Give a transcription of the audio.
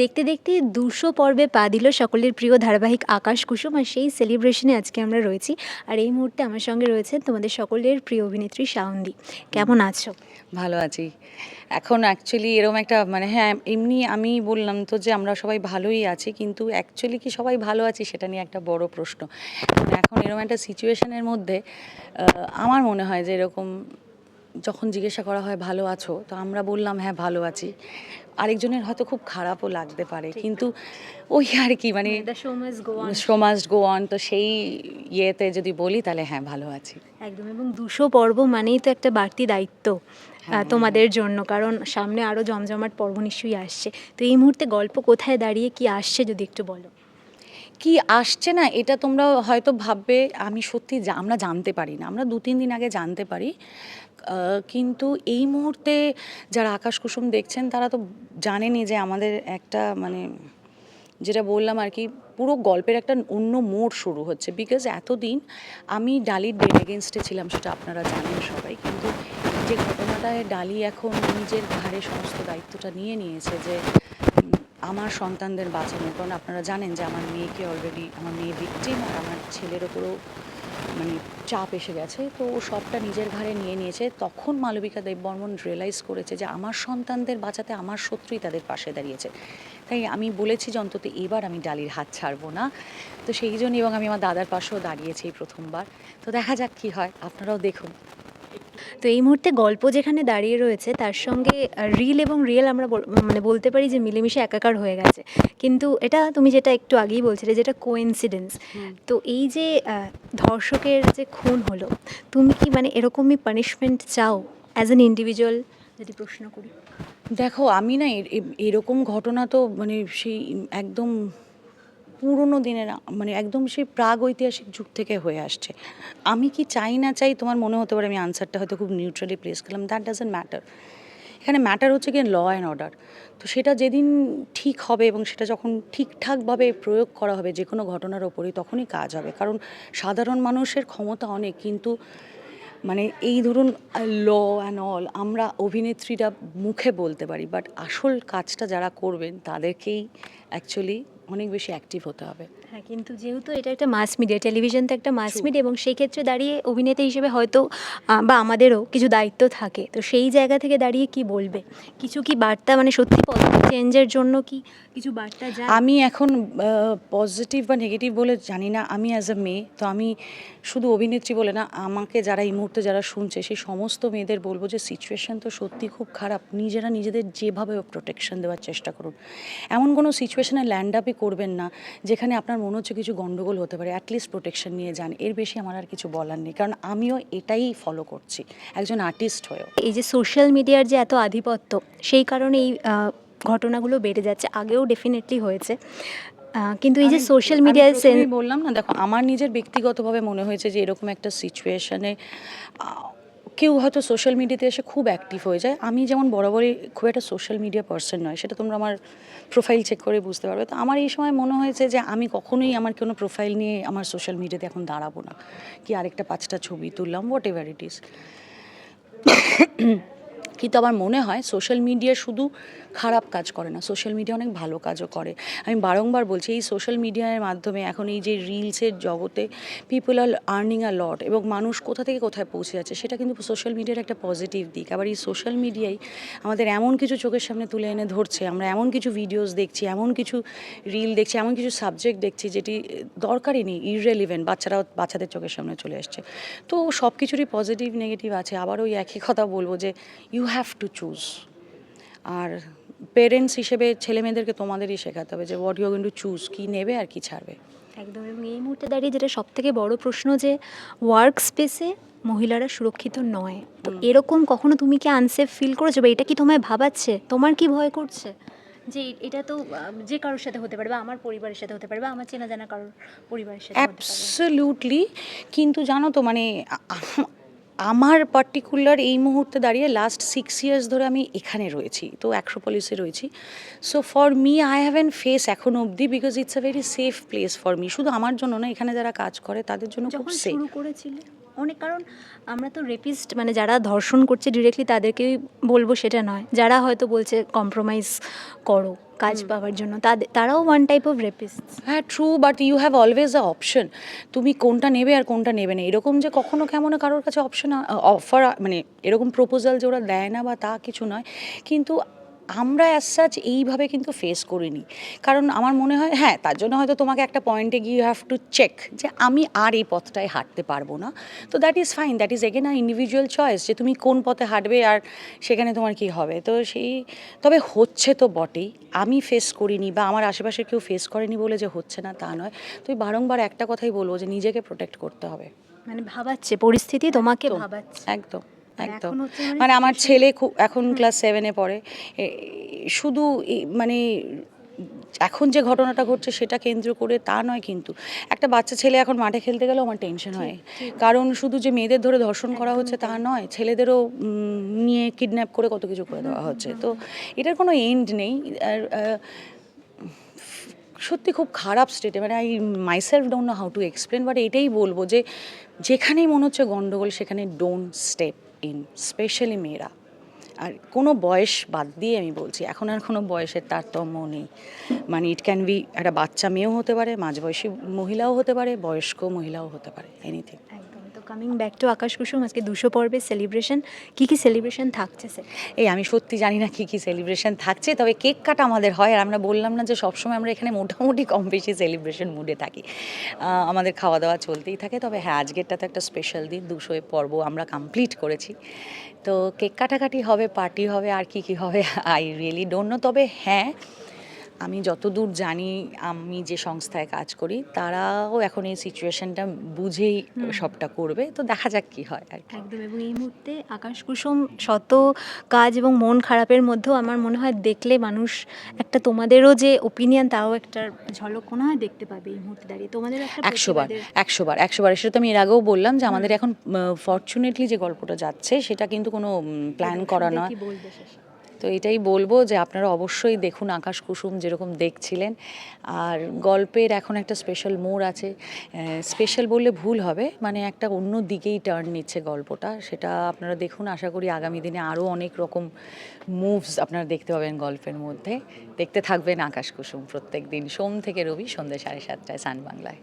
দেখতে দেখতে দুশো পর্বে পা দিল সকলের প্রিয় ধারাবাহিক আকাশ কুসুম আর সেই সেলিব্রেশনে আজকে আমরা রয়েছি। আর এই মুহূর্তে আমার সঙ্গে রয়েছে তোমাদের সকলের প্রিয় অভিনেত্রী শাওন্দি কেমন আছো? ভালো আছি। এখন অ্যাকচুয়ালি এরকম একটা মানে হ্যাঁ এমনি আমি বললাম তো যে আমরা সবাই ভালোই আছি, কিন্তু অ্যাকচুয়ালি কি সবাই ভালো আছি সেটা নিয়ে একটা বড় প্রশ্ন। এখন এরকম একটা সিচুয়েশনের মধ্যে আমার মনে হয় যে এরকম যখন জিজ্ঞাসা করা হয় ভালো আছো? তো আমরা বললাম হ্যাঁ ভালো আছি। আরেকজনের হয়তো খুব খারাপও লাগতে পারে কিন্তু ওই আর কি মানে মাস গো অন তো সেই ইয়েতে যদি বলি তাহলে হ্যাঁ ভালো আছি। একদম এবং দুশো পর্ব মানেই তো একটা বাড়তি দায়িত্ব আহ, তোমাদের জন্য কারণ সামনে আরও জমজমাট পর্ব নিশ্চয়ই আসছে। তো এই মুহূর্তে গল্প কোথায় দাঁড়িয়ে কি আসছে যদি একটু বলো? কি আসছে না এটা তোমরা হয়তো ভাববে আমি সত্যি আমরা জানতে পারি না। আমরা দু তিন দিন আগে জানতে পারি কিন্তু এই মুহূর্তে যারা আকাশ কুসুম দেখছেন, তারা তো জানেনই যে আমাদের একটা মানে যেটা বললাম আর কি, পুরো গল্পের একটা অন্য মোড় শুরু হচ্ছে। বিকজ এতদিন আমি ডালির ডেড এগেনস্টে ছিলাম, সেটা আপনারা জানেন সবাই। কিন্তু যে ঘটনাটায় ডালি এখন নিজের ঘাড়ে সমস্ত দায়িত্বটা নিয়ে নিয়েছে যে আমার সন্তানদের বাঁচানো কারণ আপনারা জানেন যে আমার মেয়েকে অলরেডি আমার মেয়ে ভিকটিম আর আমার ছেলের ওপরও মানে চাপ এসে গেছে, তো ও সবটা নিজের ঘাড়ে নিয়ে নিয়েছে। তখন মালবিকা দেববর্মন রিয়েলাইজ করেছে যে আমার সন্তানদের বাঁচাতে আমার শত্রুই তাদের পাশে দাঁড়িয়েছে। তাই আমি বলেছি যে অন্তত এবার আমি ডালির হাত ছাড়বো না। তো সেই জন্য এবং আমি আমার দাদার পাশেও দাঁড়িয়েছি প্রথমবার। তো দেখা যাক কী হয়, আপনারাও দেখুন। তো এই মুহূর্তে গল্প যেখানে দাঁড়িয়ে রয়েছে তার সঙ্গে রিল এবং রিয়েল আমরা মানে বলতে পারি যে মিলেমিশে একাকার হয়ে গেছে। কিন্তু এটা তুমি যেটা একটু আগেই বলছিলে যেটা কোইন্সিডেন্স তো এই যে ধর্ষকের যে খুন হলো তুমি কি মানে এরকমই পানিশমেন্ট চাও অ্যাজ অ্যান ইন্ডিভিজুয়াল যদি প্রশ্ন করি। দেখো আমি না এরকম ঘটনা তো মানে সেই একদম পুরনো দিনের মানে একদম সেই প্রাগ ঐতিহাসিক যুগ থেকে হয়ে আসছে। আমি কি চাই না চাই তোমার মনে হতে পারে আমি আনসারটা হয়তো খুব নিউট্রালি প্লেস করলাম দ্যাট ডাজেন্ট ম্যাটার এখানে ম্যাটার হচ্ছে কি ল অ্যান্ড অর্ডার তো সেটা যেদিন ঠিক হবে এবং সেটা যখন ঠিকঠাকভাবে প্রয়োগ করা হবে যে কোনো ঘটনার ওপরেই তখনই কাজ হবে। কারণ সাধারণ মানুষের ক্ষমতা অনেক, কিন্তু মানে এই ধরুন ল অ্যান্ড অল আমরা অভিনেত্রীরা মুখে বলতে পারি বাট আসল কাজটা যারা করবেন তাদেরকেই অ্যাকচুয়ালি অনেক বেশি অ্যাক্টিভ হতে হবে। হ্যাঁ কিন্তু যেহেতু এটা একটা মাস মিডিয়া টেলিভিশন তো একটা মাস মিডিয়া এবং সেই ক্ষেত্রে দাঁড়িয়ে অভিনেতা হিসেবে হয়তো বা আমাদেরও কিছু দায়িত্ব থাকে। তো সেই জায়গা থেকে দাঁড়িয়ে কি বলবে? কিছু কি বার্তা মানে সত্যি পজিটিভ চেঞ্জের জন্য কি কিছু বার্তা যায়? আমি এখন পজিটিভ বা নেগেটিভ বলে জানি না। আমি অ্যাজ এ মেয়ে তো আমি শুধু অভিনেত্রী বলে না আমাকে যারা এই মুহূর্তে যারা শুনছে সেই সমস্ত মেয়েদের বলব যে সিচুয়েশন তো সত্যি খুব খারাপ। নিজেরা নিজেদের যেভাবে প্রোটেকশন দেওয়ার চেষ্টা করুন। এমন কোনো সিচুয়েশনে ল্যান্ড আপই করবেন না যেখানে আপনার মনে হচ্ছে কিছু গন্ডগোল হতে পারে অ্যাটলিস্ট প্রোটেকশন নিয়ে যান। এর বেশি আমার আর কিছু বলার নেই কারণ আমিও এটাই ফলো করছি একজন আর্টিস্ট হয়েও। এই যে সোশ্যাল মিডিয়ার যে এত আধিপত্য সেই কারণে এই ঘটনাগুলো বেড়ে যাচ্ছে আগেও ডেফিনেটলি হয়েছে। কিন্তু এই যে সোশ্যাল মিডিয়ায় প্রথমেই বললাম না দেখো আমার নিজের ব্যক্তিগতভাবে মনে হয়েছে যে এরকম একটা সিচুয়েশনে কেউ হয়তো সোশ্যাল মিডিয়াতে এসে খুব অ্যাক্টিভ হয়ে যায়। আমি যেমন বরাবরই খুব একটা সোশ্যাল মিডিয়া পার্সন নয় সেটা তোমরা আমার প্রোফাইল চেক করে বুঝতে পারবে। তো আমার এই সময় মনে হয়েছে যে আমি কখনোই আমার কোনো প্রোফাইল নিয়ে আমার সোশ্যাল মিডিয়াতে এখন দাঁড়াবো না। কি আরেকটা পাঁচটা ছবি তুললাম হোয়াট এভার ইট ইস কিন্তু আমার মনে হয় সোশ্যাল মিডিয়া শুধু খারাপ কাজ করে না সোশ্যাল মিডিয়া অনেক ভালো কাজও করে। আমি বারংবার বলছি, এই সোশ্যাল মিডিয়ার মাধ্যমে এখন এই যে রিলসের জগতে people are earning a lot এবং মানুষ কোথা থেকে কোথায় পৌঁছে যাচ্ছে, সেটা কিন্তু সোশ্যাল মিডিয়ার একটা পজিটিভ দিক। আবার এই সোশ্যাল মিডিয়াই আমাদের এমন কিছু চোখের সামনে তুলে এনে ধরছে, আমরা এমন কিছু ভিডিওস দেখছি, এমন কিছু রিল দেখছি, এমন কিছু সাবজেক্ট দেখছি যেটি দরকারই নেই ইররেলিভেন্ট বাচ্চারাও, বাচ্চাদের চোখের সামনে চলে আসছে। তো সব কিছুরই পজিটিভ নেগেটিভ আছে, আবার ওই একই কথা বলব যে ইউ হ্যাভ টু চুজ আর পেরেন্টস হিসেবে ছেলে মেয়েদেরকে তোমাদেরই শেখাতে হবে যে what you going to choose কী নেবে আর কি ছাড়বে। একদম এবং এই মুহূর্তে দাঁড়িয়ে যেটা সব থেকে বড় প্রশ্ন যে ওয়ার্ক স্পেসে মহিলারা সুরক্ষিত নয়। তো এরকম কখনো তুমি কি আনসেফ ফিল করেছ বা এটা কি তোমায় ভাবাচ্ছে? তোমার কি ভয় করছে? যে এটা তো যে কারোর সাথে হতে পারে বা আমার পরিবারের সাথে হতে পারে বা আমার চেনা জানা কারোর পরিবারের সাথে অ্যাবসলিউটলি কিন্তু জানো তো মানে আমার পার্টিকুলার এই মুহূর্তে দাঁড়িয়ে লাস্ট সিক্স ইয়ার্স ধরে আমি এখানে রয়েছি তো অ্যাক্রোপলিসে রয়েছি। So for me I haven't face এখন অবধি because it's a very safe place for me শুধু আমার জন্য না এখানে যারা কাজ করে তাদের জন্য খুব সেফ অনেক কারণ আমরা তো রেপিস্ট মানে যারা ধর্ষণ করছে ডিরেক্টলি তাদেরকেই বলব সেটা নয়। যারা হয়তো বলছে কম্প্রোমাইজ করো। কাজ পাওয়ার জন্য। তাদের তারাও ওয়ান টাইপ অফ রেপিস্ট হ্যাঁ true but you have always a option তুমি কোনটা নেবে আর কোনটা নেবে না। এরকম যে কখনো কেমন কারোর কাছে অপশন অফার মানে এরকম প্রপোজাল যে ওরা দেয় না বা তা কিছু নয়। কিন্তু আমরা অ্যাজ সাচ এইভাবে কিন্তু ফেস করিনি। কারণ আমার মনে হয় হ্যাঁ তার জন্য হয়তো তোমাকে একটা পয়েন্টে গিয়ে ইউ হ্যাভ টু চেক যে আমি আর এই পথটায় হাঁটতে পারব না। তো that is fine that is again a individual choice যে তুমি কোন পথে হাঁটবে আর সেখানে তোমার কি হবে। তো সেই তবে হচ্ছে তো বটেই। আমি ফেস করিনি বা আমার আশেপাশে কেউ ফেস করেনি বলে যে হচ্ছে না তা নয়। তুই বারংবার একটা কথাই বলব যে নিজেকে প্রোটেক্ট করতে হবে। মানে ভাবাচ্ছে পরিস্থিতি তোমাকে ভাবাচ্ছে। একদম। একদম। মানে মানে আমার ছেলে খুব এখন ক্লাস সেভেনে পড়ে। শুধু মানে এখন যে ঘটনাটা ঘটছে সেটা কেন্দ্র করে তা নয় কিন্তু একটা বাচ্চা ছেলে এখন মাঠে খেলতে গেলেও আমার টেনশন হয়। কারণ শুধু যে মেয়েদের ধরে ধর্ষণ করা হচ্ছে তা নয় ছেলেদেরও নিয়ে কিডন্যাপ করে কত কিছু করে দেওয়া হচ্ছে। তো এটার কোনো এন্ড নেই। আর সত্যি খুব খারাপ স্টেটে মানে I myself don't know how to explain but এটাই বলব যে যেখানেই মনে হচ্ছে গণ্ডগোল সেখানে ডোন্ট স্টেপ ইন স্পেশালি মেয়েরা। আর কোনো বয়স বাদ দিয়ে আমি বলছি, এখন আর কোনো বয়সের তারতম্য নেই। মানে ইট ক্যান বি একটা বাচ্চা মেয়েও হতে পারে, মাঝবয়সী মহিলাও হতে পারে, বয়স্ক মহিলাও হতে পারে anything coming back to Akash Kusum আজকে দুশো পর্বের সেলিব্রেশন কী কী সেলিব্রেশন থাকছে স্যার এই আমি সত্যি জানি না কী কী সেলিব্রেশন থাকছে, তবে কেক কাটা আমাদের হয়, আর আমরা বললাম না যে সবসময় আমরা এখানে মোটামুটি কম বেশি সেলিব্রেশন মুডে থাকি। আমাদের খাওয়া দাওয়া চলতেই থাকে, তবে হ্যাঁ আজকেরটা তো একটা স্পেশাল দিন, দুশো পর্ব আমরা কমপ্লিট করেছি। তো কেক কাটাকাটি হবে পার্টি হবে, আর কি কি হবে আই রিয়েলি ডোন্ট নো তবে হ্যাঁ আমি যতদূর জানি আমি যে সংস্থায় কাজ করি তারাও এখন এই সিচুয়েশনটা বুঝেই সবটা করবে। তো দেখা যাক কি হয় আর একদম এবং এই মুহূর্তে আকাশ কুসুম শত কাজ এবং মন খারাপের মধ্যেও আমার মনে হয় দেখলে মানুষ একটা তোমাদেরও যে ওপিনিয়ন তাও একটা ঝলক মনে হয় দেখতে পাবে এই মুহূর্তে দাঁড়িয়ে। তোমাদের একটা একশো বার একশো বার একশো বার। সেটা তো আমি এর আগেও বললাম যে আমাদের এখন ফর্চুনেটলি যে গল্পটা যাচ্ছে সেটা কিন্তু কোনো প্ল্যান করা নয়? তো এটাই বলব যে আপনারা অবশ্যই দেখুন আকাশ কুসুম যেরকম দেখছিলেন। আর গল্পের এখন একটা স্পেশাল মোড় আছে। স্পেশাল বললে ভুল হবে মানে একটা অন্য দিকেই টার্ন নিচ্ছে গল্পটা। সেটা আপনারা দেখুন, আশা করি আগামী দিনে আরও অনেক রকম মুভস আপনারা দেখতে পাবেন গল্পের মধ্যে। দেখতে থাকবেন আকাশ কুসুম প্রত্যেক দিন, সোম থেকে রবি সন্ধ্যে সাড়ে সাতটায় সান বাংলায়